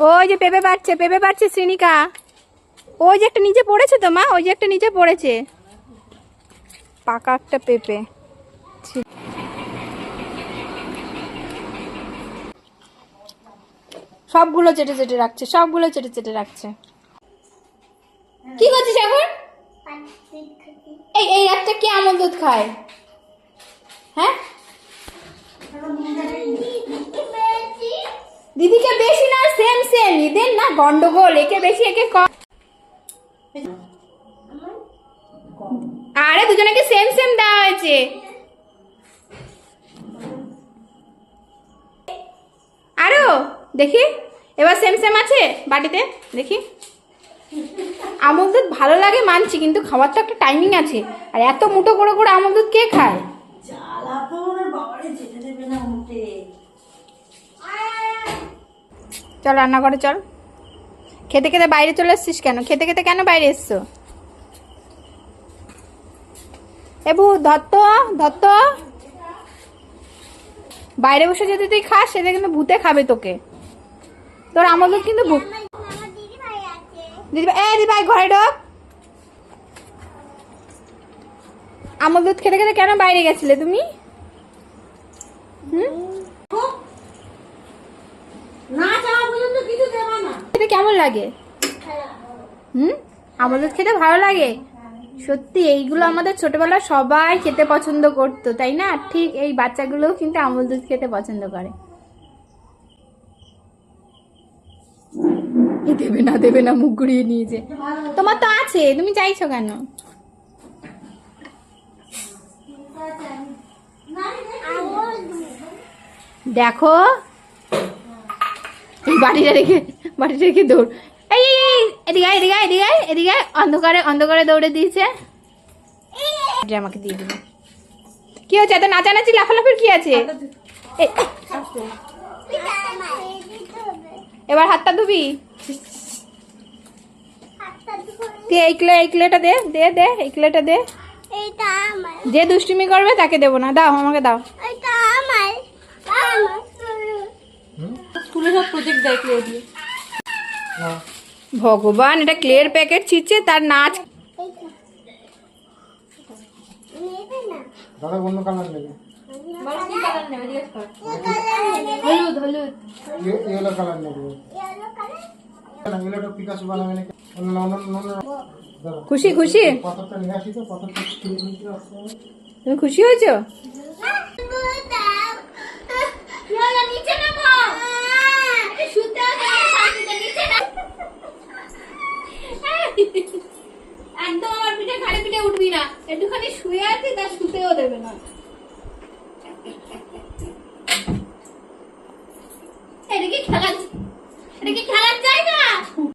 ওই যে পেঁপে পাচ্ছে পেঁপে পাচ্ছে শ্রেণিকা ওই যে একটা নিচে পড়েছে তো মা, ওই যে একটা নিচে পড়েছে। পাকা একটা পেঁপে। সবগুলো চেটে চেটে রাখছে, সবগুলো চেটে চেটে রাখছে। কি করছিস এখন? এই এই রাতটা কি আমল দুধ খায়? হ্যাঁ? দিদিকে বেশি না সেম সেম এদের না গন্ডগোল। একে বেশি একে কম। আরে দুজনকে সেম সেম দেওয়া হয়েছে। আরও দেখি। এবার সেম সেম আছে বাটিতে দেখি। আমল দুধ ভালো লাগে মানছি কিন্তু খাওয়ার তো একটা টাইমিং আছে। আর এত মুটো করে করে আমল দুধ কে খায়? জ্বালা তো বাবারে যেতে দেবে না উঠে চল রান্না করে চল। খেতে খেতে বাইরে চলে এসছিস কেন? খেতে খেতে কেন বাইরে এসছো? এবু, ধত্ত ধত্ত। বাইরে বসে যদি তুই খাস সেটা কিন্তু ভূতে খাবে তোকে। তোর আমাদের কিন্তু ভূত দিদি এ দিদি ঘরে ঢোক। আমল দুধ খেতে খেতে কেন বাইরে গেছিলে তুমি? হুম? না কিছু দেবে না। খেতে কেমন লাগে? হুম? আমাদের খেতে ভালো লাগে। সত্যি এইগুলো আমাদের ছোটবেলা সবাই খেতে পছন্দ করতো তাই না? ঠিক এই বাচ্চাগুলোও কিন্তু আমল দুধ খেতে পছন্দ করে। দেবে না দেবে না মুখ ঘুরিয়ে নিয়েছে তোমার তো আছে তুমি চাইছো কেন? দেখো বাড়িটা রেখে বাড়িটা রেখে দৌড়। এই এদিকে এদিকে এদিকে এদিকে অন্ধকারে অন্ধকারে দৌড়ে দিয়েছে। এটা আমাকে দিয়ে দিল। কি হচ্ছে এত নাচানাচি লাফালাফির কি আছে? এবার হাতটা ধুবি। তুই এই ক্লে এই ক্লেটা দে দে দে এই ক্লেটা দে। যে দুষ্টুমি করবে তাকে দেবো না। দাও আমাকে দাও। দেয় কেউ দিয়ে ভগবান এটা ক্লের প্যাকেট ছিটছে তার নাচ দাদা অন্য কালার নেবে। হলুদ হলুদ। ইয়েলো কালার নেবে। খুশি খুশি? তুমি খুশি হয়েছো? উঠবি না। একটুখানি শুয়ে আছে তা শুতেও দেবে না।